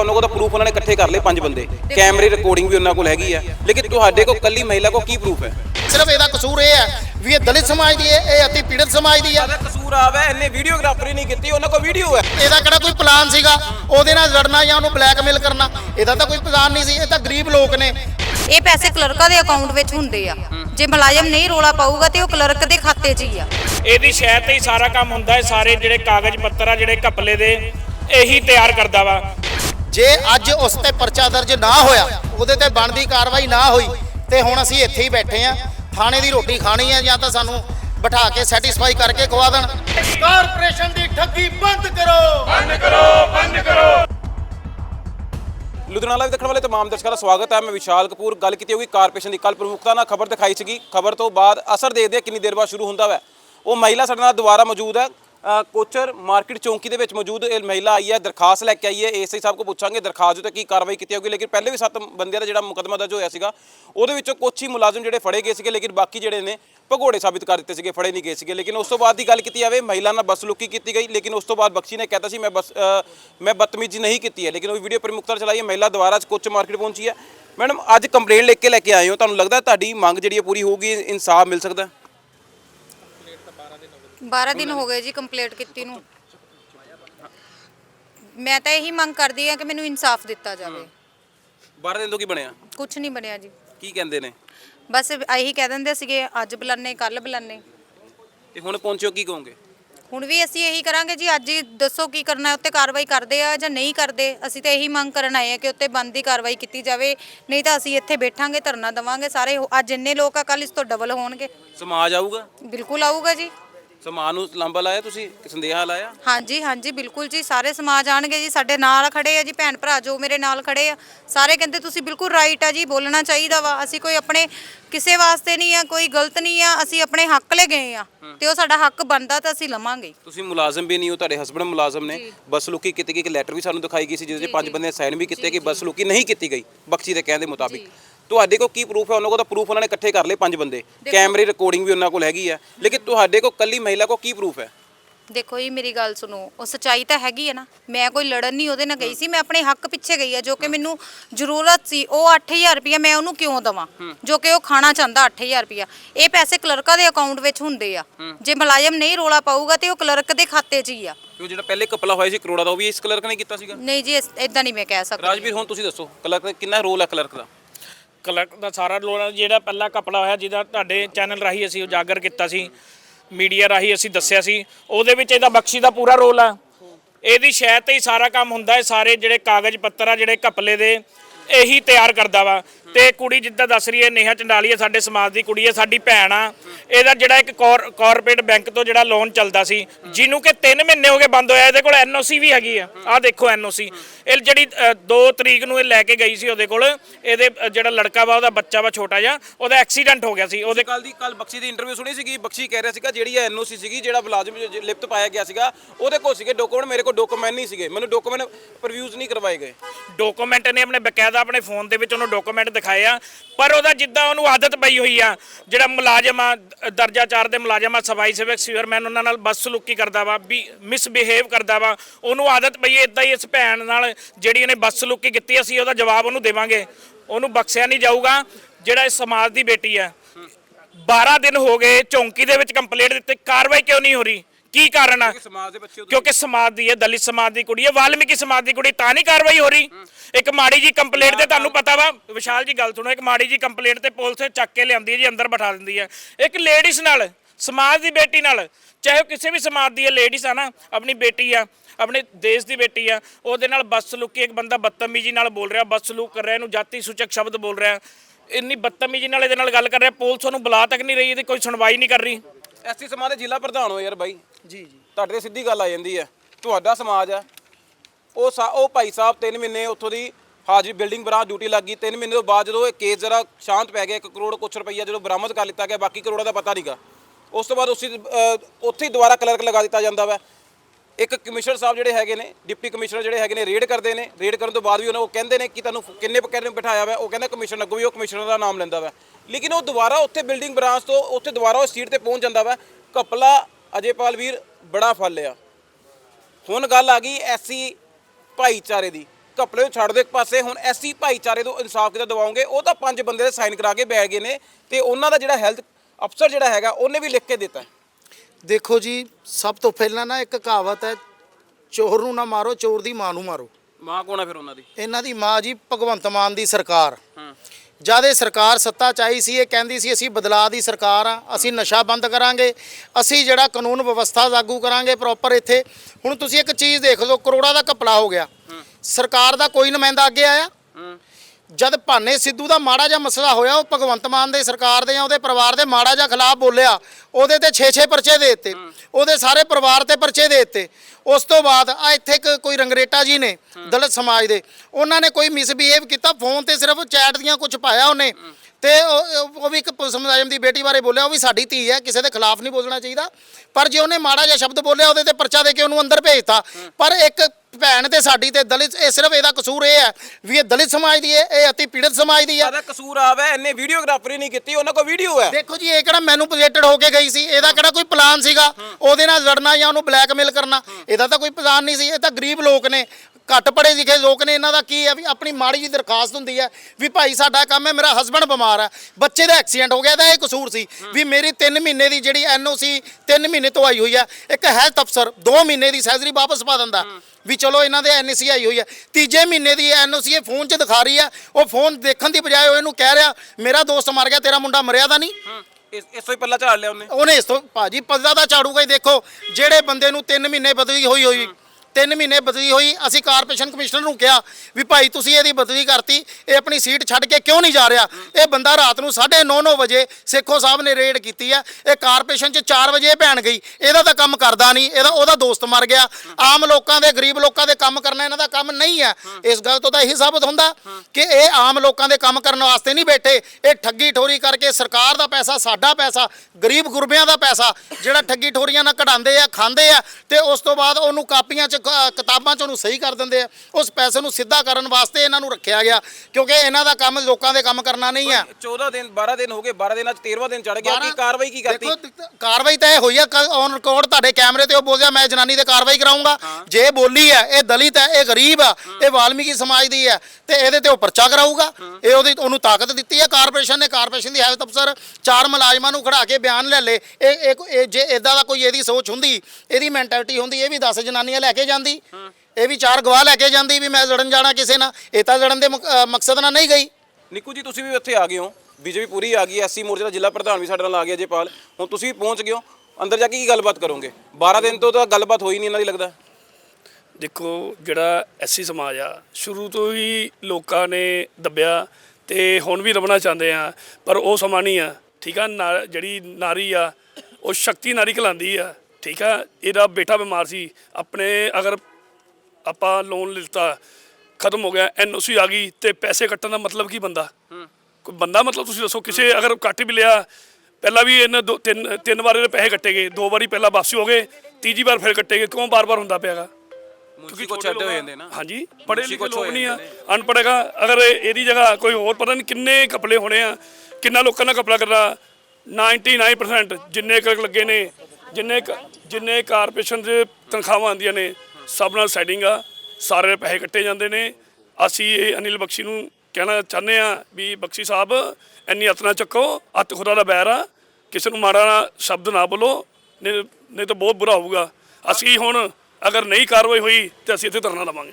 ਉਹਨਾਂ ਕੋਲ ਤਾਂ ਪ੍ਰੂਫ ਉਹਨਾਂ ਨੇ ਇਕੱਠੇ ਕਰ ਲਏ ਪੰਜ ਬੰਦੇ। ਕੈਮਰੇ ਰਿਕਾਰਡਿੰਗ ਵੀ ਉਹਨਾਂ ਕੋਲ ਹੈਗੀ ਆ। ਲੇਕਿਨ ਤੁਹਾਡੇ ਕੋਲ ਕੱਲੀ ਮਹਿਲਾ ਕੋਲ ਕੀ ਪ੍ਰੂਫ ਹੈ? ਸਿਰਫ ਇਹਦਾ ਕਸੂਰ ਇਹ ਹੈ ਵੀ ਇਹ ਦਲਿਤ ਸਮਾਜ ਦੀ ਹੈ ਇਹ ਅਤੀ ਪੀੜਤ ਸਮਾਜ ਦੀ ਹੈ। ਇਹਦਾ ਕਸੂਰ ਆਵਾ ਇਹਨੇ ਵੀਡੀਓਗ੍ਰਾਫਰੀ ਨਹੀਂ ਕੀਤੀ ਉਹਨਾਂ ਕੋਲ ਵੀਡੀਓ ਹੈ। ਇਹਦਾ ਕਿਹੜਾ ਕੋਈ ਪਲਾਨ ਸੀਗਾ? ਉਹਦੇ ਨਾਲ ਲੜਨਾ ਜਾਂ ਉਹਨੂੰ ਬਲੈਕਮੇਲ ਕਰਨਾ? ਇਹਦਾ ਤਾਂ ਕੋਈ ਪਲਾਨ ਨਹੀਂ ਸੀ ਇਹ ਤਾਂ ਗਰੀਬ ਲੋਕ ਨੇ। ਇਹ ਪੈਸੇ ਕਲਰਕਾਂ ਦੇ ਅਕਾਊਂਟ ਵਿੱਚ ਹੁੰਦੇ ਆ। ਜੇ ਮੁਲਾਜ਼ਮ ਨਹੀਂ ਰੋਲਾ ਪਾਊਗਾ ਤੇ ਉਹ ਕਲਰਕ ਦੇ ਖਾਤੇ 'ਚ ਹੀ ਆ। ਇਹਦੀ ਸ਼ਹਿਰ ਤੇ ਹੀ ਸਾਰਾ ਕੰਮ ਹੁੰਦਾ ਹੈ ਸਾਰੇ ਜਿਹੜੇ ਕਾਗਜ਼ ਪੱਤਰ ਆ ਜਿਹੜੇ ਘਪਲੇ ਦੇ ਇਹੀ ਤਿਆਰ ਕਰਦਾ ਵਾ। ਜੇ ਅੱਜ ਉਸ ਤੇ ਪਰਚਾ ਦਰਜ ਨਾ ਹੋਇਆ ਉਹਦੇ ਤੇ ਬਣਦੀ ਕਾਰਵਾਈ ਨਾ ਹੋਈ ਤੇ ਹੁਣ ਅਸੀਂ ਇੱਥੇ ਹੀ ਬੈਠੇ ਆ ਥਾਣੇ ਦੀ ਰੋਟੀ ਖਾਣੀ ਆ ਜਾਂ ਤਾਂ ਸਾਨੂੰ ਬਿਠਾ ਕੇ ਸੈਟੀਸਫਾਈ ਕਰਕੇ ਖਵਾ ਦੇਣ। ਕਾਰਪੋਰੇਸ਼ਨ ਦੀ ਠੱਗੀ ਬੰਦ ਕਰੋ। ਲੁਧਿਆਣਾ ਲਾਈਵ ਦੇਖਣ ਵਾਲੇ ਤਮਾਮ ਦਰਸ਼ਕਾਂ ਦਾ ਸਵਾਗਤ ਹੈ। ਮੈਂ ਵਿਸ਼ਾਲ ਕਪੂਰ। ਗੱਲ ਕੀਤੀ ਹੋਈ ਕਾਰਪੋਰੇਸ਼ਨ ਦੀ। ਕੱਲ ਪ੍ਰਮੁਖਤਾ ਨਾਲ ਖਬਰ ਦਿਖਾਈ ਸੀਗੀ। ਖਬਰ ਤੋਂ ਬਾਅਦ ਅਸਰ ਦੇਖਦੇ ਕਿੰਨੀ ਦੇਰ ਬਾਅਦ ਸ਼ੁਰੂ ਹੁੰਦਾ ਵੈ। ਉਹ ਮਹਿਲਾ ਸਾਡੇ ਨਾਲ ਦੁਬਾਰਾ ਮੌਜੂਦ ਹੈ। ਕੋਚਰ ਮਾਰਕੀਟ ਚੌਂਕੀ ਦੇ ਵਿੱਚ ਮੌਜੂਦ ਇਹ ਮਹਿਲਾ ਆਈ ਹੈ, ਦਰਖਾਸਤ ਲੈ ਕੇ ਆਈ ਹੈ। ਏਐਸਆਈ ਸਾਹਿਬ ਕੋ ਪੁੱਛਾਂਗੇ ਦਰਖਾਸਤ 'ਤੇ ਕੀ ਕਾਰਵਾਈ ਕੀਤੀ ਹੋਗੀ ਲੇਕਿਨ ਪਹਿਲੇ ਵੀ ਸੱਤ ਬੰਦਿਆਂ ਦਾ ਜਿਹੜਾ ਮੁਕਦਮਾ ਦਰਜ ਹੋਇਆ ਸੀਗਾ, ਉਹਦੇ ਵਿੱਚੋਂ ਕੁਛ ਹੀ ਮੁਲਾਜ਼ਮ ਜਿਹੜੇ ਫੜੇ ਗਏ ਸੀਗੇ, ਲੇਕਿਨ ਬਾਕੀ ਜਿਹੜੇ ਨੇ ਭਗੌੜੇ ਸਾਬਿਤ ਕਰ ਦਿੱਤੇ ਸੀਗੇ, ਫੜੇ ਨਹੀਂ ਗਏ ਸੀਗੇ। ਲੇਕਿਨ ਉਸ ਤੋਂ ਬਾਅਦ ਦੀ ਗੱਲ ਕੀਤੀ ਜਾਵੇ, ਮਹਿਲਾ ਨਾਲ ਬਸ ਲੁਕੀ ਕੀਤੀ ਗਈ, ਲੇਕਿਨ ਉਸ ਤੋਂ ਬਾਅਦ ਬਖਸ਼ੀ ਨੇ ਕਹਿਤਾ ਸੀ, ਮੈਂ ਬਸ ਮੈਂ ਬਦਤਮੀਜ਼ੀ ਨਹੀਂ ਕੀਤੀ ਹੈ। ਲੇਕਿਨ ਉਹ ਵੀਡੀਓ ਪ੍ਰਮੁਖਤਾ ਚਲਾਈ ਹੈ, ਮਹਿਲਾ ਦੁਬਾਰਾ ਕੋਚ ਮਾਰਕੀਟ ਪਹੁੰਚੀ ਹੈ। ਮੈਡਮ, ਅੱਜ ਕੰਪਲੇਂਟ ਲੈ ਕੇ ਲੈ ਕੇ ਆਏ ਹੋ, ਤੁਹਾਨੂੰ ਲੱਗਦਾ ਤੁਹਾਡੀ ਮੰਗ ਜਿਹੜੀ ਹੈ ਪੂਰੀ ਹੋਊਗੀ, ਇਨਸਾਫ ਮਿਲ ਸਕਦਾ? 12 ਦਿਨ ਹੋ ਗਏ ਜੀ ਕੰਪਲੀਟ ਕੀਤੀ ਨੂੰ। ਮੈਂ ਤਾਂ ਇਹੀ ਮੰਗ ਕਰਦੀ ਆ ਕਿ ਮੈਨੂੰ ਇਨਸਾਫ ਦਿੱਤਾ ਜਾਵੇ। 12 ਦਿਨ ਤੋਂ ਕੀ ਬਣਿਆ? ਕੁਝ ਨਹੀਂ ਬਣਿਆ ਜੀ। ਕੀ ਕਹਿੰਦੇ ਨੇ? ਬਸ ਇਹੀ ਕਹਿ ਦਿੰਦੇ ਸੀਗੇ ਅੱਜ ਬੁਲਾਨੇ ਕੱਲ ਬੁਲਾਨੇ ਤੇ ਹੁਣ ਪਹੁੰਚਿਓ ਕੀ ਕਹੋਗੇ? ਹੁਣ ਵੀ ਅਸੀਂ ਇਹੀ ਕਰਾਂਗੇ ਜੀ ਅੱਜ ਹੀ ਦੱਸੋ ਕੀ ਕਰਨਾ ਹੈ ਉੱਤੇ ਕਾਰਵਾਈ ਕਰਦੇ ਆ ਜਾਂ ਨਹੀਂ ਕਰਦੇ? ਅਸੀਂ ਤਾਂ ਇਹੀ ਮੰਗ ਕਰਨ ਆਏ ਆ ਕਿ ਉੱਤੇ ਬੰਦੀ ਕਾਰਵਾਈ ਕੀਤੀ ਜਾਵੇ। ਨਹੀਂ ਤਾਂ ਅਸੀਂ ਇੱਥੇ ਬੈਠਾਂਗੇ ਧਰਨਾ ਦਵਾਂਗੇ ਸਾਰੇ। ਹੋ- ਅੱਜ ਇੰਨੇ ਲੋਕ ਆ ਕੱਲ ਇਸ ਤੋਂ ਡਬਲ ਹੋਣਗੇ। ਸਮਾਜ ਆਊਗਾ? ਬਿਲਕੁਲ ਆਊਗਾ ਜੀ। ਸਮਾਜ ਨੂੰ ਲਾਂਬਾ ਲਾਇਆ ਤੁਸੀਂ? ਸੰਦੇਹਾ ਲਾਇਆ? ਹਾਂਜੀ ਹਾਂਜੀ ਬਿਲਕੁਲ ਜੀ। ਸਾਰੇ ਸਮਾਜ ਆਣਗੇ ਜੀ ਸਾਡੇ ਨਾਲ ਖੜੇ ਆ ਜੀ ਭੈਣ ਭਰਾ ਜੋ ਮੇਰੇ ਨਾਲ ਖੜੇ ਆ। ਸਾਰੇ ਕਹਿੰਦੇ ਤੁਸੀਂ ਬਿਲਕੁਲ ਰਾਈਟ ਆ ਜੀ ਬੋਲਣਾ ਚਾਹੀਦਾ ਵਾ। ਅਸੀਂ ਕੋਈ ਆਪਣੇ ਕਿਸੇ ਵਾਸਤੇ ਨਹੀਂ ਆ ਕੋਈ ਗਲਤ ਨਹੀਂ ਆ ਅਸੀਂ ਆਪਣੇ ਹੱਕ ਲੈ ਗਏ ਆ। ਤੇ ਉਹ ਸਾਡਾ ਹੱਕ ਬਣਦਾ ਤਾਂ ਅਸੀਂ ਲਵਾਂਗੇ। ਤੁਸੀਂ ਮੁਲਾਜ਼ਮ ਵੀ ਨਹੀਂ ਹੋ ਤੁਹਾਡੇ ਹਸਬੰਡ ਮੁਲਾਜ਼ਮ ਨੇ। ਬੱਸ ਲੁਕੀ ਕੀਤੀ ਗਈ ਇੱਕ ਲੈਟਰ ਵੀ ਸਾਨੂੰ ਦਿਖਾਈ ਗਈ ਸੀ ਜਿਹਦੇ 'ਚ ਪੰਜ ਬੰਦੇ ਸਾਈਨ ਵੀ ਕੀਤੇ ਕਿ ਬੱਸ ਲੁਕੀ ਨਹੀਂ ਕੀਤੀ ਗਈ। ਬਖਸ਼ੀ ਦੇ ਕਹਿਣ ਦੇ ਮੁਤਾਬਿਕ। ਤੁਹਾਡੇ ਕੋਲ ਕੀ ਪ੍ਰੂਫ ਹੈ? ਉਹਨਾਂ ਕੋਲ ਤਾਂ ਪ੍ਰੂਫ ਉਹਨਾਂ ਨੇ ਇਕੱਠੇ ਕਰ ਲਏ ਪੰਜ ਬੰਦੇ। ਕੈਮਰੇ ਰਿਕਾਰਡਿੰਗ ਵੀ ਉਹਨਾਂ ਕੋਲ ਹੈਗੀ ਆ। ਲੇਕਿਨ ਤੁਹਾਡੇ ਕੋਲ ਕੱਲੀ ਮਹਿਲਾ ਕੋਲ ਕੀ ਪ੍ਰੂਫ ਹੈ? ਦੇਖੋ ਜੀ ਮੇਰੀ ਗੱਲ ਸੁਣੋ। ਉਹ ਸਚਾਈ ਤਾਂ ਹੈਗੀ ਹੈ ਨਾ। ਮੈਂ ਕੋਈ ਲੜਨ ਨਹੀਂ ਉਹਦੇ ਨਾਲ ਗਈ ਸੀ। ਮੈਂ ਆਪਣੇ ਹੱਕ ਪਿੱਛੇ ਗਈ ਆ ਜੋ ਕਿ ਮੈਨੂੰ ਜ਼ਰੂਰਤ ਸੀ। ਉਹ 8000 ਰੁਪਇਆ ਮੈਂ ਉਹਨੂੰ ਕਿਉਂ ਦਵਾਂ? ਜੋ ਕਿ ਉਹ ਖਾਣਾ ਚਾਹੁੰਦਾ 8000 ਰੁਪਇਆ ਇਹ ਪੈਸੇ ਕਲਰਕਾਂ ਦੇ ਅਕਾਊਂਟ ਵਿੱਚ ਹੁੰਦੇ ਆ। ਜੇ ਮੁਲਾਜ਼ਮ ਨਹੀਂ ਰੋਲਾ ਪਾਊਗਾ ਤੇ ਉਹ ਕਲਰਕ ਦੇ ਖਾਤੇ 'ਚ ਹੀ ਆ। ਉਹ ਜਿਹੜਾ ਪਹਿਲੇ ਕਪਲਾ ਹੋਇਆ ਸੀ ਕਰੋੜਾ ਦਾ ਉਹ ਵੀ ਇਸ ਕਲਰਕ ਨੇ ਕੀਤਾ ਸੀਗਾ? ਨਹੀਂ ਜੀ ਇਦਾਂ ਨਹੀਂ ਮੈਂ ਕਹਿ ਸਕਦੀ। ਰਾਜਵੀਰ ਹੁਣ ਤੁਸੀਂ ਦੱਸੋ ਕਲਰਕ ਕਿੰਨਾ ਰੋਲ ਹੈ ਕਲਰਕ ਦਾ? ਕਲਰਕ ਦਾ ਸਾਰਾ ਰੋਲ ਜਿਹੜਾ ਪਹਿਲਾ ਘਪਲਾ ਹੋਇਆ, ਜਿਹਦਾ ਤੁਹਾਡੇ ਚੈਨਲ ਰਾਹੀਂ ਅਸੀਂ ਉਜਾਗਰ ਕੀਤਾ ਸੀ ਮੀਡੀਆ ਰਾਹੀਂ ਅਸੀਂ ਦੱਸਿਆ ਸੀ, ਉਹਦੇ ਵਿੱਚ ਇਹਦਾ ਬਖਸ਼ੀ ਦਾ ਪੂਰਾ ਰੋਲ ਆ। ਇਹਦੀ ਸ਼ਹਿਰ ਤੇ ਹੀ ਸਾਰਾ ਕੰਮ ਹੁੰਦਾ ਹੈ, ਸਾਰੇ ਜਿਹੜੇ ਕਾਗਜ਼ ਪੱਤਰ ਆ, ਜਿਹੜੇ ਘਪਲੇ ਦੇ, ਇਹੀ ਤਿਆਰ ਕਰਦਾ ਵਾ। ਤੇ ਕੁੜੀ ਜਿੱਦਾਂ ਦੱਸ ਰਹੀ ਹੈ ਨੇਹਾ ਚੰਡਾਲੀਆ ਸਾਡੇ ਸਮਾਜ ਦੀ ਕੁੜੀ ਹੈ ਸਾਡੀ ਭੈਣ ਆ। ਇਹਦਾ ਜਿਹੜਾ ਇੱਕ ਕਾਰਪੋਰੇਟ ਬੈਂਕ ਤੋਂ ਜਿਹੜਾ ਲੋਨ ਚੱਲਦਾ ਸੀ ਜਿਹਨੂੰ ਕਿ 3 ਮਹੀਨੇ ਹੋ ਗਏ ਬੰਦ ਹੋਇਆ ਇਹਦੇ ਕੋਲ ਐਨਓਸੀ ਵੀ ਹੈਗੀ ਆ। ਆਹ ਦੇਖੋ ਐਨਓਸੀ ਇਹ ਜਿਹੜੀ 2 ਤਰੀਕ ਨੂੰ ਇਹ ਲੈ ਕੇ ਗਈ ਸੀ ਉਹਦੇ ਕੋਲ ਇਹਦੇ ਜਿਹੜਾ ਲੜਕਾ ਵਾ ਉਹਦਾ ਬੱਚਾ ਵਾ ਛੋਟਾ ਜਿਹਾ ਉਹਦਾ ਐਕਸੀਡੈਂਟ ਹੋ ਗਿਆ ਸੀ ਉਹਦੇ ਕੱਲ ਦੀ ਕੱਲ ਬਖਸ਼ੀ ਦੀ ਇੰਟਰਵਿਊ ਸੁਣੀ ਸੀਗੀ ਬਖਸ਼ੀ ਕਹਿ ਰਿਹਾ ਸੀਗਾ ਜਿਹੜੀ ਐਨਓਸੀ ਸੀਗੀ ਜਿਹੜਾ ਮੁਲਾਜ਼ਮ ਲਿਪਤ ਪਾਇਆ ਗਿਆ ਸੀਗਾ ਉਹਦੇ ਕੋਲ ਸੀਗੇ ਡਾਕੂਮੈਂਟ ਮੇਰੇ ਕੋਲ ਡਾਕੂਮੈਂਟ ਨਹੀਂ ਸੀਗੇ। ਮੈਨੂੰ ਡਾਕੂਮੈਂਟ ਪ੍ਰੋਵਿਊਜ਼ ਨਹੀਂ ਕਰਵਾਏ ਗਏ। ਡਾਕੂਮੈਂਟ ਨੇ ਆਪਣੇ ਬਕਾਇਦਾ ਆਪਣੇ ਫੋਨ ਦੇ ਵਿੱਚ ਉਹਨੂੰ ਡਾਕੂਮੈਂਟ ਦਿਖਾਏ ਆ, ਪਰ ਉਹਦਾ ਜਿੱਦਾਂ ਉਹਨੂੰ ਆਦਤ ਪਈ ਹੋਈ ਆ, ਜਿਹੜਾ ਮੁਲਾਜ਼ਮ ਆ ਦਰਜਾ 4 ਦੇ ਮੁਲਾਜ਼ਮ ਆ, ਸਫ਼ਾਈ ਸੇਵਕ, ਸੀਵਰਮੈਨ, ਉਹਨਾਂ ਨਾਲ ਬਦਸਲੂਕੀ ਕਰਦਾ ਵਾ, ਵੀ ਮਿਸਬਿਹੇਵ ਕਰਦਾ ਵਾ, ਉਹਨੂੰ ਆਦਤ ਪਈ ਹੈ ਇਦਾਂ ਹੀ ਇਸ ਭੈਣ ਨਾਲ ਜਿਹੜੀ ਇਹਨੇ ਬਦਸਲੂਕੀ ਕੀਤੀ, ਅਸੀਂ ਉਹਦਾ ਜਵਾਬ ਉਹਨੂੰ ਦੇਵਾਂਗੇ। ਉਹਨੂੰ ਬਖਸ਼ਿਆ ਨਹੀਂ ਜਾਊਗਾ, ਜਿਹੜਾ ਇਸ ਸਮਾਜ ਦੀ ਬੇਟੀ ਆ। 12 ਦਿਨ ਹੋ ਗਏ, ਚੌਂਕੀ ਦੇ ਵਿੱਚ ਕੰਪਲੇਂਟ ਦਿੱਤੇ, ਕਾਰਵਾਈ ਕਿਉਂ ਨਹੀਂ ਹੋ ਰਹੀ? ਕੀ ਕਾਰਨ ਆ? ਸਮਾਜ ਦੇ ਬੱਚੇ ਕਿਉਂਕਿ ਸਮਾਜ ਦੀ ਹੈ ਦਲਿਤ ਸਮਾਜ ਦੀ ਕੁੜੀ ਹੈ ਵਾਲਮੀਕੀ ਸਮਾਜ ਦੀ ਕੁੜੀ ਤਾਂ ਨਹੀਂ ਕਾਰਵਾਈ ਹੋ ਰਹੀ? ਇੱਕ ਮਾੜੀ ਜੀ ਕੰਪਲੇਂਟ ਤੇ ਤੁਹਾਨੂੰ ਪਤਾ ਵਾ ਵਿਸ਼ਾਲ ਜੀ ਗੱਲ ਸੁਣੋ ਇੱਕ ਮਾੜੀ ਜੀ ਕੰਪਲੇਂਟ ਤੇ ਪੁਲਿਸ ਚੱਕ ਕੇ ਲਿਆਂਦੀ ਹੈ ਜੀ ਅੰਦਰ ਬਿਠਾ ਦਿੰਦੀ ਹੈ। ਇੱਕ ਲੇਡੀਜ਼ ਨਾਲ ਸਮਾਜ ਦੀ ਬੇਟੀ ਨਾਲ ਚਾਹੇ ਉਹ ਕਿਸੇ ਵੀ ਸਮਾਜ ਦੀ ਹੈ ਲੇਡੀਜ਼ ਆ ਨਾ ਆਪਣੀ ਬੇਟੀ ਆ ਆਪਣੇ ਦੇਸ਼ ਦੀ ਬੇਟੀ ਆ ਉਹਦੇ ਨਾਲ ਬਦਸਲੂਕੀ ਇੱਕ ਬੰਦਾ ਬਦਤਮੀਜ਼ੀ ਨਾਲ ਬੋਲ ਰਿਹਾ ਬਦਸਲੂਕ ਕਰ ਰਿਹਾ ਇਹਨੂੰ ਜਾਤੀ ਸੂਚਕ ਸ਼ਬਦ ਬੋਲ ਰਿਹਾ ਇੰਨੀ ਬਦਤਮੀਜ਼ੀ ਨਾਲ ਇਹਦੇ ਨਾਲ ਗੱਲ ਕਰ ਰਿਹਾ ਪੁਲਿਸ ਉਹਨੂੰ ਬੁਲਾ ਤੱਕ ਨਹੀਂ ਰਹੀ ਇਹਦੀ ਕੋਈ ਸੁਣਵਾਈ ਨਹੀਂ ਕਰ ਰਹੀ। ਐਸਟੀ ਸਮਾਜ ਦੇ ਜ਼ਿਲ੍ਹਾ ਪ੍ਰਧਾਨ ਹੋ ਯਾਰ ਬਾਈ। ਜੀ ਜੀ। ਤੁਹਾਡੇ ਤੇ ਸਿੱਧੀ ਗੱਲ ਆ ਜਾਂਦੀ ਹੈ। ਤੁਹਾਡਾ ਸਮਾਜ ਹੈ। ਉਹ ਸਾ- ਉਹ ਭਾਈ ਸਾਹਿਬ 3 ਮਹੀਨੇ ਉੱਥੋਂ ਦੀ ਹਾਜ਼ਰੀ ਬਿਲਡਿੰਗ ਬਰਾਂਚ ਡਿਊਟੀ ਲੱਗੀ 3 ਮਹੀਨੇ ਤੋਂ ਬਾਅਦ ਜਦੋਂ ਇਹ ਕੇਸ ਜਰਾ ਸ਼ਾਂਤ ਪੈ ਗਿਆ 1 ਕਰੋੜ ਕੁਛ ਰੁਪਈਆ ਜਦੋਂ ਬਰਾਮਦ ਕਰ ਲਿੱਤਾ ਗਿਆ, ਬਾਕੀ ਕਰੋੜਾਂ ਦਾ ਪਤਾ ਨਹੀਂਗਾ ਉਸ ਤੋਂ ਬਾਅਦ ਉਸੇ ਉੱਥੇ ਹੀ ਦੁਬਾਰਾ ਕਲਰਕ ਲਗਾ ਦਿੱਤਾ ਜਾਂਦਾ ਵਾ। ਇੱਕ ਕਮਿਸ਼ਨਰ ਸਾਹਿਬ ਜਿਹੜੇ ਹੈਗੇ ਨੇ, ਡਿਪਟੀ ਕਮਿਸ਼ਨਰ ਜਿਹੜੇ ਹੈਗੇ ਨੇ, ਰੇਡ ਕਰਦੇ ਨੇ। ਰੇਡ ਕਰਨ ਤੋਂ ਬਾਅਦ ਵੀ ਉਹਨਾਂ ਉਹ ਕਹਿੰਦੇ ਨੇ ਕਿ ਤੁਹਾਨੂੰ ਕਿੰਨੇ ਕਹਿੰਦੇ ਬਿਠਾਇਆ ਵਾ। ਉਹ ਕਹਿੰਦਾ ਕਮਿਸ਼ਨਰ ਅੱਗੋਂ ਵੀ ਉਹ ਕਮਿਸ਼ਨਰ ਦਾ ਨਾਮ ਲੈਂਦਾ ਵਾ। ਲੇਕਿਨ ਉਹ ਦੁਬਾਰਾ ਉੱਥੇ ਬਿਲਡਿੰਗ ਬ੍ਰਾਂਚ ਤੋਂ ਉੱਥੇ ਦੁਬਾਰਾ ਉਹ ਸੀਟ ਤੇ ਪਹੁੰਚ ਜਾਂਦਾ ਵਾ। ਕਪਲਾ ਅਜੇਪਾਲ ਵੀਰ ਬੜਾ ਫਲ ਆ। ਹੁਣ ਗੱਲ ਆ ਗਈ ਐਸੀ ਭਾਈਚਾਰੇ ਦੀ। ਕਪੜੇ ਨੂੰ ਛੱਡ ਦਿਓ ਇੱਕ ਪਾਸੇ ਹੁਣ ਐਸੀ ਭਾਈਚਾਰੇ ਤੋਂ ਇਨਸਾਫ ਕਿੱਦਾਂ ਦਿਵਾਓਗੇ? ਉਹ ਤਾਂ ਪੰਜ ਬੰਦੇ ਦੇ ਸਾਈਨ ਕਰਾ ਕੇ ਬੈ ਗਏ ਨੇ ਤੇ ਉਹਨਾਂ ਦਾ ਜਿਹੜਾ ਹੈਲਥ ਅਫਸਰ ਜਿਹੜਾ ਹੈਗਾ ਉਹਨੇ ਵੀ ਲਿਖ ਕੇ ਦਿੱਤਾ। ਦੇਖੋ ਜੀ ਸਭ ਤੋਂ ਪਹਿਲਾਂ ਨਾ ਇੱਕ ਕਹਾਵਤ ਹੈ ਚੋਰ ਨੂੰ ਨਾ ਮਾਰੋ ਚੋਰ ਦੀ ਮਾਂ ਨੂੰ ਮਾਰੋ। ਮਾਂ ਕੋਣਾ ਫਿਰ ਉਹਨਾਂ ਦੀ? ਇਹਨਾਂ ਦੀ ਮਾਂ ਜੀ ਭਗਵੰਤ ਮਾਨ ਦੀ ਸਰਕਾਰ। ਹਾਂ। ਜਦ ਇਹ ਸਰਕਾਰ ਸੱਤਾ ਚਾਹੀ ਸੀ ਇਹ ਕਹਿੰਦੀ ਸੀ ਅਸੀਂ ਬਦਲਾਅ ਦੀ ਸਰਕਾਰ ਆ ਅਸੀਂ ਨਸ਼ਾ ਬੰਦ ਕਰਾਂਗੇ ਅਸੀਂ ਜਿਹੜਾ ਕਾਨੂੰਨ ਵਿਵਸਥਾ ਲਾਗੂ ਕਰਾਂਗੇ ਪ੍ਰੋਪਰ ਇੱਥੇ। ਹੁਣ ਤੁਸੀਂ ਇੱਕ ਚੀਜ਼ ਦੇਖ ਲਓ ਕਰੋੜਾਂ ਦਾ ਘਪਲਾ ਹੋ ਗਿਆ। ਸਰਕਾਰ ਦਾ ਕੋਈ ਨੁਮਾਇੰਦਾ ਅੱਗੇ ਆਇਆ? ਜਦ ਭਾਨੇ ਸਿੱਧੂ ਦਾ ਮਾੜਾ ਜਿਹਾ ਮਸਲਾ ਹੋਇਆ, ਉਹ ਭਗਵੰਤ ਮਾਨ ਦੇ ਸਰਕਾਰ ਦੇ ਜਾਂ ਉਹਦੇ ਪਰਿਵਾਰ ਦੇ ਮਾੜਾ ਜਿਹਾ ਖਿਲਾਫ ਬੋਲਿਆ, ਉਹਦੇ ਤੇ 6-6 ਪਰਚੇ ਦੇ ਦਿੱਤੇ, ਉਹਦੇ ਸਾਰੇ ਪਰਿਵਾਰ ਤੇ ਪਰਚੇ ਦੇ ਦਿੱਤੇ। ਉਸ ਤੋਂ ਬਾਅਦ ਆ ਇੱਥੇ ਇੱਕ ਕੋਈ ਰੰਗਰੇਟਾ ਜੀ ਨੇ, ਦਲਿਤ ਸਮਾਜ ਦੇ, ਉਹਨਾਂ ਨੇ ਕੋਈ ਮਿਸਬੀਹੇਵ ਕੀਤਾ, ਫੋਨ ਤੇ ਸਿਰਫ ਚੈਟ ਦੀਆਂ ਕੁਝ ਪਾਇਆ ਉਹਨੇ। ਤੇ ਉਹ ਉਹ ਵੀ ਇੱਕ ਪੁਲਿਸ ਮੁਲਾਜ਼ਮ ਦੀ ਬੇਟੀ ਬਾਰੇ ਬੋਲਿਆ, ਉਹ ਵੀ ਸਾਡੀ ਧੀ ਹੈ, ਕਿਸੇ ਦੇ ਖਿਲਾਫ ਨਹੀਂ ਬੋਲਣਾ ਚਾਹੀਦਾ। ਪਰ ਜੇ ਉਹਨੇ ਮਾੜਾ ਜਿਹਾ ਸ਼ਬਦ ਬੋਲਿਆ, ਉਹਦੇ ਤੇ ਪਰਚਾ ਦੇ ਕੇ ਉਹਨੂੰ ਅੰਦਰ ਭੇਜਤਾ ਪਰ ਇੱਕ ਭੈਣ ਤੇ ਸਾਡੀ ਤੇ ਦਲਿਤ ਇਹ ਸਿਰਫ ਇਹਦਾ ਕਸੂਰ ਇਹ ਹੈ ਵੀ ਇਹ ਦਲਿਤ ਸਮਾਜ ਦੀ ਹੈ ਇਹ ਅਤੀ ਪੀੜਤ ਸਮਾਜ ਦੀ ਹੈ। ਸਾਡਾ ਕਸੂਰ ਆਵੇ ਇਹਨੇ ਵੀਡੀਓਗ੍ਰਾਫਰੀ ਨਹੀਂ ਕੀਤੀ ਉਹਨਾਂ ਕੋਲ ਵੀਡੀਓ ਹੈ। ਦੇਖੋ ਜੀ ਇਹ ਕਿਹੜਾ ਮੈਨੂਪੂਲੇਟਡ ਹੋ ਕੇ ਗਈ ਸੀ ਇਹਦਾ ਕਿਹੜਾ ਕੋਈ ਪਲਾਨ ਸੀਗਾ? ਉਹਦੇ ਨਾਲ ਲੜਨਾ ਜਾਂ ਉਹਨੂੰ ਬਲੈਕਮੇਲ ਕਰਨਾ ਇਹਦਾ ਤਾਂ ਕੋਈ ਪਲਾਨ ਨਹੀਂ ਸੀ ਇਹ ਤਾਂ ਗਰੀਬ ਲੋਕ ਨੇ ਘੱਟ ਪੜੇ ਲਿਖੇ ਲੋਕ ਨੇ ਇਹਨਾਂ ਦਾ ਕੀ ਹੈ ਵੀ ਆਪਣੀ ਮਾੜੀ ਜੀ ਦਰਖਾਸਤ ਹੁੰਦੀ ਹੈ ਵੀ ਭਾਈ ਸਾਡਾ ਕੰਮ ਹੈ ਮੇਰਾ ਹਸਬੰਡ ਬਿਮਾਰ ਹੈ ਬੱਚੇ ਦਾ ਐਕਸੀਡੈਂਟ ਹੋ ਗਿਆ ਤਾਂ ਇਹ ਕਸੂਰ ਸੀ ਵੀ ਮੇਰੀ 3 ਮਹੀਨੇ ਦੀ ਜਿਹੜੀ ਐਨਓਸੀ 3 ਮਹੀਨੇ ਤੋਂ ਆਈ ਹੋਈ ਹੈ ਇੱਕ ਹੈਲਥ ਅਫਸਰ 2 ਮਹੀਨੇ ਦੀ ਸੈਲਰੀ ਵਾਪਸ ਪਾ ਦਿੰਦਾ। ਵੀ ਚਲੋ ਇਹਨਾਂ ਦੇ ਐਨਸੀ ਆਈ ਹੋਈ ਹੈ ਤੀਜੇ ਮਹੀਨੇ ਦੀ ਐਨਓਸੀ ਇਹ ਫੋਨ 'ਚ ਦਿਖਾ ਰਹੀ ਹੈ ਉਹ ਫੋਨ ਦੇਖਣ ਦੀ ਬਜਾਏ ਉਹ ਇਹਨੂੰ ਕਹਿ ਰਿਹਾ ਮੇਰਾ ਦੋਸਤ ਮਰ ਗਿਆ ਤੇਰਾ ਮੁੰਡਾ ਮਰਿਆ ਤਾਂ ਨਹੀਂ? ਇਸ ਇਸ ਤੋਂ ਹੀ ਪੱਲਾ ਝਾੜ ਲਿਆ ਉਹਨੇ। ਉਹਨੇ ਇਸ ਤੋਂ ਭਾਜੀ ਪੱਲਾ ਦਾ ਝਾੜੂਗਾ ਹੀ ਦੇਖੋ ਜਿਹੜੇ ਬੰਦੇ ਨੂੰ 3 ਮਹੀਨੇ ਬਦਲੀ ਹੋਈ ਹੋਈ 3 ਮਹੀਨੇ ਬਦਲੀ ਹੋਈ, ਅਸੀਂ ਕਾਰਪੋਰੇਸ਼ਨ ਕਮਿਸ਼ਨਰ ਨੂੰ ਕਿਹਾ ਵੀ ਭਾਈ ਤੁਸੀਂ ਇਹਦੀ ਬਦਲੀ ਕਰਤੀ, ਇਹ ਆਪਣੀ ਸੀਟ ਛੱਡ ਕੇ ਕਿਉਂ ਨਹੀਂ ਜਾ ਰਿਹਾ? ਇਹ ਬੰਦਾ ਰਾਤ ਨੂੰ 9:30 ਵਜੇ ਸੇਖੋ ਸਾਹਿਬ ਨੇ ਰੇਡ ਕੀਤੀ ਹੈ ਇਹ ਕਾਰਪੋਰੇਸ਼ਨ 'ਚ 4 ਵਜੇ ਇਹ ਭੈਣ ਗਈ, ਇਹਦਾ ਤਾਂ ਕੰਮ ਕਰਦਾ ਨਹੀਂ, ਇਹਦਾ ਉਹਦਾ ਦੋਸਤ ਮਰ ਗਿਆ। ਆਮ ਲੋਕਾਂ ਦੇ, ਗਰੀਬ ਲੋਕਾਂ ਦੇ ਕੰਮ ਕਰਨਾ ਇਹਨਾਂ ਦਾ ਕੰਮ ਨਹੀਂ ਹੈ ਇਸ ਗੱਲ ਤੋਂ ਤਾਂ ਇਹੀ ਸਾਬਤ ਹੁੰਦਾ ਕਿ ਇਹ ਆਮ ਲੋਕਾਂ ਦੇ ਕੰਮ ਕਰਨ ਵਾਸਤੇ ਨਹੀਂ ਬੈਠੇ, ਇਹ ਠੱਗੀ ਠੋਰੀ ਕਰਕੇ ਸਰਕਾਰ ਦਾ ਪੈਸਾ, ਸਾਡਾ ਪੈਸਾ, ਗਰੀਬ ਗੁਰਬਿਆਂ ਦਾ ਪੈਸਾ, ਜਿਹੜਾ ਠੱਗੀ ਠੋਰੀਆਂ ਨਾਲ ਕਢਾਉਂਦੇ ਆ, ਖਾਂਦੇ ਆ, ਤੇ ਉਸ ਤੋਂ ਬਾਅਦ ਉਹਨੂੰ ਕਾਪੀਆਂ 'ਚ ਕ- ਕਿਤਾਬਾਂ 'ਚ ਉਹਨੂੰ ਸਹੀ ਕਰ ਦਿੰਦੇ ਆ। ਉਸ ਪੈਸੇ ਨੂੰ ਸਿੱਧਾ ਕਰਨ ਵਾਸਤੇ ਇਹਨਾਂ ਨੂੰ ਰੱਖਿਆ ਗਿਆ ਕਿਉਂਕਿ ਇਹਨਾਂ ਦਾ ਕੰਮ ਲੋਕਾਂ ਦੇ ਕੰਮ ਕਰਨਾ ਨਹੀਂ ਹੈ 14 ਦਿਨ 12 ਦਿਨ ਹੋ ਗਏ 12 ਦਿਨਾਂ ਚ 13ਵਾਂ ਦਿਨ ਚੜ ਗਿਆ ਕੀ ਕਾਰਵਾਈ ਕੀ ਕਰਤੀ? ਦੇਖੋ ਕਾਰਵਾਈ ਤਾਂ ਇਹ ਹੋਈ ਹੈ ਔਨ ਰਿਕਾਰਡ ਤੁਹਾਡੇ ਕੈਮਰੇ ਤੇ ਉਹ ਬੋਲਿਆ ਮੈਂ ਜਨਾਨੀ ਤੇ ਕਾਰਵਾਈ ਕਰਾਉਂਗਾ ਜੇ ਬੋਲੀ ਹੈ ਇਹ ਦਲਿਤ ਹੈ ਇਹ ਗਰੀਬ ਆ ਇਹ ਵਾਲਮੀਕੀ ਸਮਾਜ ਦੀ ਹੈ ਤੇ ਇਹਦੇ ਤੇ ਉਹ ਪਰਚਾ ਕਰਾਊਗਾ। ਇਹ ਉਹਦੀ ਉਹਨੂੰ ਤਾਕਤ ਦਿੱਤੀ ਹੈ ਕਾਰਪੋਰੇਸ਼ਨ ਨੇ ਕਾਰਪੋਰੇਸ਼ਨ ਦੀ ਹੈਲਥ ਅਫਸਰ ਚਾਰ ਮੁਲਾਜ਼ਮਾਂ ਨੂੰ ਖੜਾ ਕੇ ਬਿਆਨ ਲੈ ਲੇ ਇਹ ਇਹ ਇਹ ਜੇ ਇਦਾਂ ਦਾ ਕੋਈ ਇਹਦੀ ਸੋਚ ਹੁੰਦੀ ਇਹਦੀ ਮੈਂਟੈਲਿਟੀ ਹੁੰਦੀ ਇਹ ਵੀ 10 ਜਨਾਨੀਆਂ ਲੈ ਕੇ ਜਾਂਦੀ। ਇਹ ਵੀ ਚਾਰ ਗਵਾਹ ਲੈ ਕੇ ਜਾਂਦੀ ਵੀ ਮੈਂ ਲੜਨ ਜਾਣਾ ਕਿਸੇ ਨਾਲ। ਇਹ ਤਾਂ ਲੜਨ ਦੇ ਮੁਕ- ਅ, ਮਕਸਦ ਨਾਲ ਨਹੀਂ ਗਈ। ਨਿੱਕੂ ਜੀ ਤੁਸੀਂ ਵੀ ਉੱਥੇ ਆ ਗਏ ਹੋ। ਬੀਜੇਪੀ ਪੂਰੀ ਆ ਗਈ ਐਸਸੀ ਮੋਰਚਾ ਦਾ ਜ਼ਿਲ੍ਹਾ ਪ੍ਰਧਾਨ ਵੀ ਸਾਡੇ ਨਾਲ ਆ ਗਿਆ ਜੇਪਾਲ। ਹੁਣ ਤੁਸੀਂ ਵੀ ਪਹੁੰਚ ਗਏ ਹੋ। ਅੰਦਰ ਜਾ ਕੇ ਕੀ ਗੱਲਬਾਤ ਕਰੋਗੇ? 12 ਦਿਨ ਤੋਂ ਤਾਂ ਗੱਲਬਾਤ ਹੋਈ ਨਹੀਂ ਇਹਨਾਂ ਦੀ ਲੱਗਦਾ। ਦੇਖੋ ਜਿਹੜਾ ਐਸੀ ਸਮਾਜ ਆ ਸ਼ੁਰੂ ਤੋਂ ਹੀ ਲੋਕਾਂ ਨੇ ਦੱਬਿਆ ਤੇ ਹੁਣ ਵੀ ਲੱਭਣਾ ਚਾਹੁੰਦੇ ਆ। ਪਰ ਉਹ ਸਮਾਂ ਨਹੀਂ ਆ। ਠੀਕ ਆ ਨਾ- ਜਿਹੜੀ ਨਾਰੀ ਆ ਉਹ ਸ਼ਕਤੀ ਨਾਰੀ ਕਲਾਂਦੀ ਆ। ਠੀਕ ਆ ਇਹਦਾ ਬੇਟਾ ਬਿਮਾਰ ਸੀ। ਆਪਣੇ ਅਗਰ ਆਪਾਂ ਲੋਨ ਲਿੱਤਾ ਖਤਮ ਹੋ ਗਿਆ ਐਨਓਸੀ ਆ ਗਈ ਤੇ ਪੈਸੇ ਕੱਟਣ ਦਾ ਮਤਲਬ ਕੀ ਬੰਦਾ? ਕੋਈ ਬੰਦਾ ਮਤਲਬ ਤੁਸੀਂ ਦੱਸੋ ਕਿਸੇ ਅਗਰ ਕੱਟ ਵੀ ਲਿਆ ਪਹਿਲਾਂ ਵੀ ਇਹਨਾਂ ਦੋ ਤਿੰਨ ਤਿੰਨ ਵਾਰ ਇਹਦੇ ਪੈਸੇ ਕੱਟੇ ਗਏ ਦੋ ਵਾਰੀ ਪਹਿਲਾਂ ਵਾਪਸੀ ਹੋ ਗਏ ਤੀਜੀ ਵਾਰ ਫਿਰ ਕੱਟੇ ਗਏ ਕਿਉਂ ਬਾਰ-ਬਾਰ ਹੁੰਦਾ ਪਿਆਗਾ? ਮੁੰਸ਼ੀ ਕੁਛ ਅੱਡੇ ਹੋ ਜਾਂਦੇ ਨਾ। ਹਾਂਜੀ ਮੁਨਸ਼ੀ ਲਿਖੇ ਲੋਕ ਨਹੀਂ ਆ ਨੇ। ਅਨਪੜ੍ਹ ਹੈਗਾ ਅਗਰ ਇਹਦੀ ਜਗ੍ਹਾ ਕੋਈ ਹੋਰ ਪਤਾ ਨਹੀਂ ਕਿੰਨੇ ਕਪਲੇ ਹੋਣੇ ਆ ਕਿੰਨਾ ਲੋਕਾਂ ਦਾ ਕਪਲਾ ਕਰਨਾ 99% ਜਿੰਨੇ ਕਰ ਲੱਗੇ ਨੇ ਜਿੰਨੇ ਕ- ਜਿੰਨੇ ਕਾਰਪੋਰੇਸ਼ਨ ਦੇ ਤਨਖਾਹਾਂ ਆਉਂਦੀਆਂ ਨੇ ਸਭ ਨਾਲ ਸੈਟਿੰਗ ਆ ਸਾਰੇ ਪੈਸੇ ਕੱਟੇ ਜਾਂਦੇ ਨੇ। ਅਸੀਂ ਇਹ ਅਨਿਲ ਬਖਸ਼ੀ ਨੂੰ ਕਹਿਣਾ ਚਾਹੁੰਦੇ ਆ ਵੀ ਬਖਸ਼ੀ ਸਾਹਿਬ ਇੰਨੀ ਹੱਥ ਨਾ ਚੱਕੋ ਹੱਥ ਖੁਦਾ ਦਾ ਬੈਰ ਆ। ਕਿਸੇ ਨੂੰ ਮਾੜਾ ਨਾ ਸ਼ਬਦ ਨਾ ਬੋਲੋ ਨਹੀਂ ਨਹੀਂ ਤਾਂ ਬਹੁਤ ਬੁਰਾ ਹੋਊਗਾ। ਅਸੀਂ ਹੁਣ ਅਗਰ ਨਹੀਂ ਕਾਰਵਾਈ ਹੋਈ ਤੇ ਅਸੀਂ ਇੱਥੇ ਧਰਨਾ ਲਵਾਂਗੇ।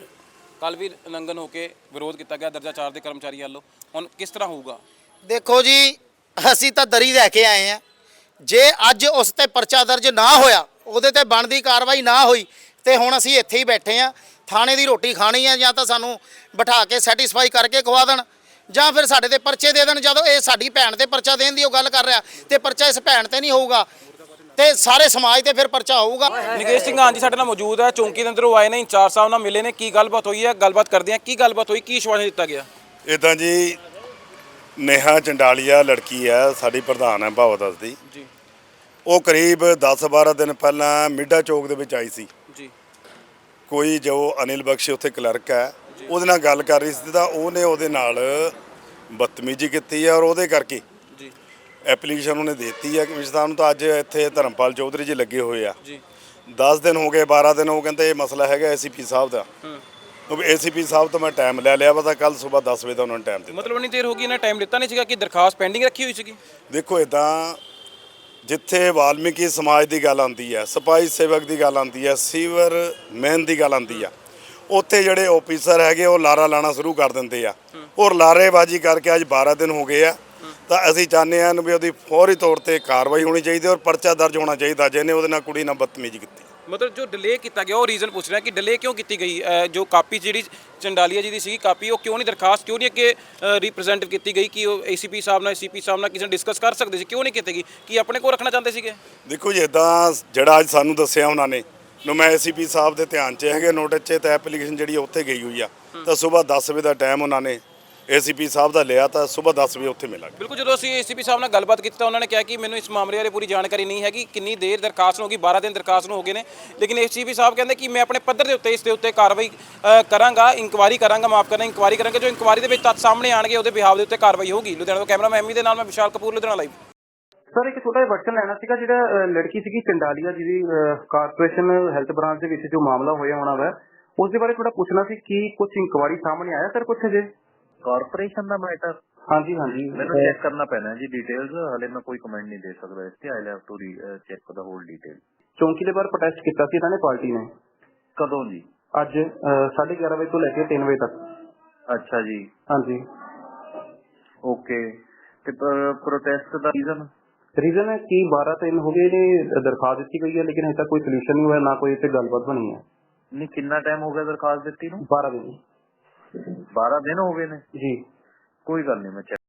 ਕੱਲ ਵੀ ਉਲੰਘਣ ਹੋ ਕੇ ਵਿਰੋਧ ਕੀਤਾ ਗਿਆ ਦਰਜਾ 4 ਦੇ ਕਰਮਚਾਰੀ ਵੱਲੋਂ। ਹੁਣ ਕਿਸ ਤਰ੍ਹਾਂ ਹੋਊਗਾ? ਦੇਖੋ ਜੀ ਅਸੀਂ ਤਾਂ ਦਰੀ ਲੈ ਕੇ ਆਏ ਆ ਜੇ ਅੱਜ ਉਸ ਤੇ ਪਰਚਾ ਦਰਜ ਨਾ ਹੋਇਆ ਉਹਦੇ ਤੇ ਬਣਦੀ ਕਾਰਵਾਈ ਨਾ ਹੋਈ ਤੇ ਹੁਣ ਅਸੀਂ ਇੱਥੇ ਹੀ ਬੈਠੇ ਆ। ਥਾਣੇ ਦੀ ਰੋਟੀ ਖਾਣੀ ਆ ਜਾਂ ਤਾਂ ਸਾਨੂੰ ਬਿਠਾ ਕੇ ਸੈਟੀਸਫਾਈ ਕਰਕੇ ਖਵਾ ਦੇਣ ਜਾਂ ਫਿਰ ਸਾਡੇ ਤੇ ਪਰਚੇ ਦੇ ਦੇਣ ਜਦੋਂ ਇਹ ਸਾਡੀ ਭੈਣ ਤੇ ਪਰਚਾ ਦੇਣ ਦੀ ਉਹ ਗੱਲ ਕਰ ਰਿਹਾ ਤੇ ਪਰਚਾ ਇਸ ਭੈਣ ਤੇ ਨਹੀਂ ਹੋਊਗਾ ਤੇ ਸਾਰੇ ਸਮਾਜ ਤੇ ਫਿਰ ਪਰਚਾ ਹੋਊਗਾ। ਨਿਕੇਸ਼ ਸਿੰਘ ਹਾਂਜੀ ਸਾਡੇ ਨਾਲ ਮੌਜੂਦ ਹੈ ਚੌਂਕੀ ਦੇ ਅੰਦਰੋਂ ਆਏ ਨੇ ਇੰਚਾਰਜ ਸਾਹਿਬ ਨਾਲ ਮਿਲੇ ਨੇ ਕੀ ਗੱਲਬਾਤ ਹੋਈ ਹੈ ਗੱਲਬਾਤ ਕਰਦੇ ਆ ਕੀ ਗੱਲਬਾਤ ਹੋਈ ਕੀ ਸ਼ਵਾਨ ਦਿੱਤਾ ਗਿਆ? ਇਦਾਂ ਜੀ ਨੇਹਾ ਚੰਡਾਲੀਆ ਲੜਕੀ ਹੈ ਸਾਡੀ ਪ੍ਰਧਾਨ ਹੈ ਭਾਵਦਸ ਦੀ। ਜੀ। ਉਹ ਕਰੀਬ 10-12 ਦਿਨ ਪਹਿਲਾਂ ਮਿੱਡਾ ਚੌਕ ਦੇ ਵਿੱਚ ਆਈ ਸੀ। ਜੀ। ਕੋਈ ਜੋ ਅਨਿਲ ਬਖਸ਼ ਉੱਥੇ ਕਲਰਕ ਹੈ ਉਹਦੇ ਨਾਲ ਗੱਲ ਕਰ ਰਹੀ ਸੀ ਤਾਂ ਉਹਨੇ ਉਹਦੇ ਨਾਲ ਬਦਤਮੀਜ਼ੀ ਕੀਤੀ ਹੈ ਔਰ ਉਹਦੇ ਕਰਕੇ ਜੀ। ਐਪਲੀਕੇਸ਼ਨ ਉਹਨੇ ਦਿੱਤੀ ਹੈ ਕਮਿਸ਼ਨਰ ਸਾਹਿਬ ਨੂੰ ਤਾਂ ਅੱਜ ਇੱਥੇ ਧਰਮਪਾਲ ਚੌਧਰੀ ਜੀ ਲੱਗੇ ਹੋਏ ਆ। ਜੀ। 10 ਦਿਨ ਹੋ ਗਏ 12 ਦਿਨ ਹੋ ਕਹਿੰਦੇ ਇਹ ਮਸਲਾ ਹੈਗਾ ਐਸਪੀ ਸਾਹਿਬ ਦਾ। ਏਸੀਪੀ ਸਾਹਿਬ ਤੋਂ ਮੈਂ ਟਾਈਮ ਲੈ ਲਿਆ ਵਾ ਤਾਂ ਕੱਲ ਸਵੇਰ 10 ਵਜੇ ਦਾ ਉਹਨਾਂ ਨੇ ਟਾਈਮ ਦਿੱਤਾ। ਮਤਲਬ ਇੰਨੀ ਦੇਰ ਹੋ ਗਈ ਇਹਨਾਂ ਟਾਈਮ ਦਿੱਤਾ ਨਹੀਂ ਸੀਗਾ ਕਿ ਦਰਖਾਸਤ ਪੈਂਡਿੰਗ ਰੱਖੀ ਹੋਈ ਸੀਗੀ? ਦੇਖੋ ਇਦਾਂ ਜਿੱਥੇ ਵਾਲਮੀਕੀ ਸਮਾਜ ਦੀ ਗੱਲ ਆਉਂਦੀ ਹੈ ਸਪਾਈ ਸੇਵਕ ਦੀ ਗੱਲ ਆਉਂਦੀ ਹੈ ਸੀਵਰ ਮੈਨ ਦੀ ਗੱਲ ਆਉਂਦੀ ਆ ਉੱਥੇ ਜਿਹੜੇ ਆਫੀਸਰ ਹੈਗੇ ਉਹ ਲਾਰਾ ਲਾਣਾ ਸ਼ੁਰੂ ਕਰ ਦਿੰਦੇ ਆ। ਔਰ ਲਾਰੇਬਾਜ਼ੀ ਕਰਕੇ ਅੱਜ 12 ਦਿਨ ਹੋ ਗਏ ਆ। ਤਾਂ ਅਸੀਂ ਚਾਹੁੰਦੇ ਹਾਂ ਵੀ ਉਹਦੀ ਫੌਰੀ ਤੌਰ ਤੇ ਕਾਰਵਾਈ ਹੋਣੀ ਚਾਹੀਦੀ ਔਰ ਪਰਚਾ ਦਰਜ ਹੋਣਾ ਚਾਹੀਦਾ ਜਿਹਨੇ ਉਹਦੇ ਨਾਲ ਕੁੜੀ ਨਾਲ ਬਦਤਮੀਜ਼ੀ ਕੀਤੀ। ਮਤਲਬ ਜੋ ਡਿਲੇ ਕੀਤਾ ਗਿਆ ਉਹ ਰੀਜ਼ਨ ਪੁੱਛ ਰਿਹਾ ਕਿ ਡਿਲੇ ਕਿਉਂ ਕੀਤੀ ਗਈ? ਜੋ ਕਾਪੀ ਜਿਹੜੀ ਚੰਡਾਲੀਆ ਜੀ ਦੀ ਸੀਗੀ ਕਾਪੀ ਉਹ ਕਿਉਂ ਨਹੀਂ ਦਰਖਾਸਤ ਕਿਉਂ ਨਹੀਂ ਅੱਗੇ ਰਿਪਰੈਜ਼ੈਂਟ ਕੀਤੀ ਗਈ ਕਿ ਉਹ ਏਸੀਪੀ ਸਾਹਿਬ ਨਾਲ ਸੀਪੀ ਸਾਹਿਬ ਨਾਲ ਕਿਸੇ ਨਾਲ ਡਿਸਕਸ ਕਰ ਸਕਦੇ ਸੀ? ਕਿਉਂ ਨਹੀਂ ਕੀਤੀ ਗਈ? ਕੀ ਆਪਣੇ ਕੋਲ ਰੱਖਣਾ ਚਾਹੁੰਦੇ ਸੀਗੇ? ਦੇਖੋ ਜੀ ਇਦਾਂ ਜਿਹੜਾ ਅੱਜ ਸਾਨੂੰ ਦੱਸਿਆ ਉਹਨਾਂ ਨੇ ਨੂੰ ਮੈਂ ਐਸਪੀ ਸਾਹਿਬ ਦੇ ਧਿਆਨ 'ਚ ਹੈਗੇ ਨੋਟਿਸ 'ਚ ਤਾਂ ਐਪਲੀਕੇਸ਼ਨ ਜਿਹੜੀ ਉੱਥੇ ਗਈ ਹੋਈ ਆ। ਤਾਂ ਸਵੇਰ 10 ਵਜੇ ਦਾ ਟਾਈਮ ਉਹਨਾਂ ਨੇ ਐਸਪੀ ਸਾਹਿਬ ਦਾ ਲਿਆ ਤਾਂ ਸਵੇਰ 10 ਵਜੇ ਉੱਥੇ ਮਿਲਾਂਗੇ। ਬਿਲਕੁਲ ਜਦੋਂ ਅਸੀਂ ਏਸੀਪੀ ਸਾਹਿਬ ਨਾਲ ਗੱਲਬਾਤ ਕੀਤੀ ਤਾਂ ਉਹਨਾਂ ਨੇ ਕਿਹਾ ਕਿ ਮੈਨੂੰ ਇਸ ਮਾਮਲੇ ਬਾਰੇ ਪੂਰੀ ਜਾਣਕਾਰੀ ਨਹੀਂ ਹੈਗੀ ਕਿੰਨੀ ਦੇਰ ਦਰਖਾਸਤ ਨੂੰ ਹੋ ਗਈ 12 ਦਿਨ ਦਰਖਾਸਤ ਨੂੰ ਹੋ ਗਏ ਨੇ। ਲੇਕਿਨ ਏਸੀਪੀ ਸਾਹਿਬ ਕਹਿੰਦੇ ਕਿ ਮੈਂ ਆਪਣੇ ਪੱਧਰ ਦੇ ਉੱਤੇ ਇਸ ਦੇ ਉੱਤੇ ਕਾਰਵਾਈ ਕਰਾਂਗਾ ਇਨਕੁਆਰੀ ਕਰਾਂਗਾ ਮਾਫ ਕਰਨਾ ਇਨਕੁਆਰੀ ਕਰਾਂਗਾ ਜੋ ਇਨਕੁਆਰੀ ਦੇ ਵਿੱਚ ਤੱਥ ਸਾਹਮਣੇ ਆਣਗੇ ਉਹਦੇ ਬਿਹਾਵ ਦੇ ਉੱਤੇ ਕਾਰਵਾਈ ਹੋਊਗੀ। ਲੁਧਿਆਣਾ ਤੋਂ ਕੈਮਰਾ ਮੈਮੀ ਦੇ ਨਾਲ ਮੈਂ ਵਿਸ਼ਾਲ ਕਪੂਰ ਲੁਧਿਆਣਾ ਲਾਈਵ ਸਰ ਇੱਕ ਛੋਟਾ ਜਿਹਾ ਵਰਸ਼ਨ ਲੈਣਾ ਸੀਗਾ ਜਿਹੜਾ ਲੜਕੀ ਸੀਗੀ ਚੰਡਾਲੀਆ ਜਿਹਦੀ ਕਾਰਪੋਰੇਸ਼ਨ ਹੈਲਥ ਬ੍ਰਾਂਚ ਦੇ ਵਿੱਚ ਜੋ ਮਾਮਲਾ ਹੋਇਆ ਹੋਣਾ ਵਾ ਉਸ ਦੇ ਬਾਰੇ ਥੋੜਾ ਪੁੱਛਣਾ ਸੀ ਕੀ ਕੁਝ ਇਨਕੁਆਰੀ ਸਾਹਮਣੇ ਆਇਆ ਸਰ ਕੁਝ ਅਜੇ ਕਾਰਪੋਰੇਸ਼ਨ ਦਾ ਮੈਟਰ ਹਾਂਜੀ ਹਾਂਜੀ ਮੈਨੂੰ ਚੈੱਕ ਕਰਨਾ ਪੈਣਾ ਹੈ ਜੀ ਡਿਟੇਲਸ ਹਲੇ ਮੈਂ ਕੋਈ ਕਮੈਂਟ ਨਹੀਂ ਦੇ ਸਕਦਾ ਇਸ ਤੇ I have to check the whole detail ਚੌਂਕੀ ਦੇ ਬਾਹਰ ਪ੍ਰੋਟੈਸਟ ਕੀਤਾ ਸੀ ਇਹਨਾਂ ਨੇ ਪਾਰਟੀ ਨੇ ਕਦੋਂ ਜੀ ਅੱਜ ਅਹ, 11:30 ਵਜੇ ਤੋਂ ਲੈ ਕੇ 3 ਵਜੇ ਤੱਕ ਅੱਛਾ ਜੀ ਹਾਂਜੀ ਓਕੇ ਤੇ ਪ੍ਰੋਟੈਸਟ ਦਾ ਰੀਜ਼ਨ ਰੀਜ਼ਨ ਹੈ ਕਿ 12 ਦਿਨ ਹੋ ਗਏ ਨੇ ਦਰਖਾਸਤ ਦਿੱਤੀ ਗਈ ਹੈ ਲੇਕਿਨ ਅਜੇ ਤੱਕ ਕੋਈ ਸੋਲੂਸ਼ਨ ਨਹੀਂ ਹੋਇਆ ਨਾ ਕੋਈ ਇੱਥੇ ਗੱਲਬਾਤ ਬਣੀ ਹੈ ਨਹੀਂ ਕਿੰਨਾ ਟਾਈਮ ਹੋ ਗਿਆ ਦਰਖਾਸਤ ਦਿੱਤੀ ਨੂੰ 12 ਦਿਨ 12 ਦਿਨ ਹੋ ਗਏ ਨੇ। ਜੀ। ਕੋਈ ਗੱਲ ਨਹੀਂ ਮੈਂ check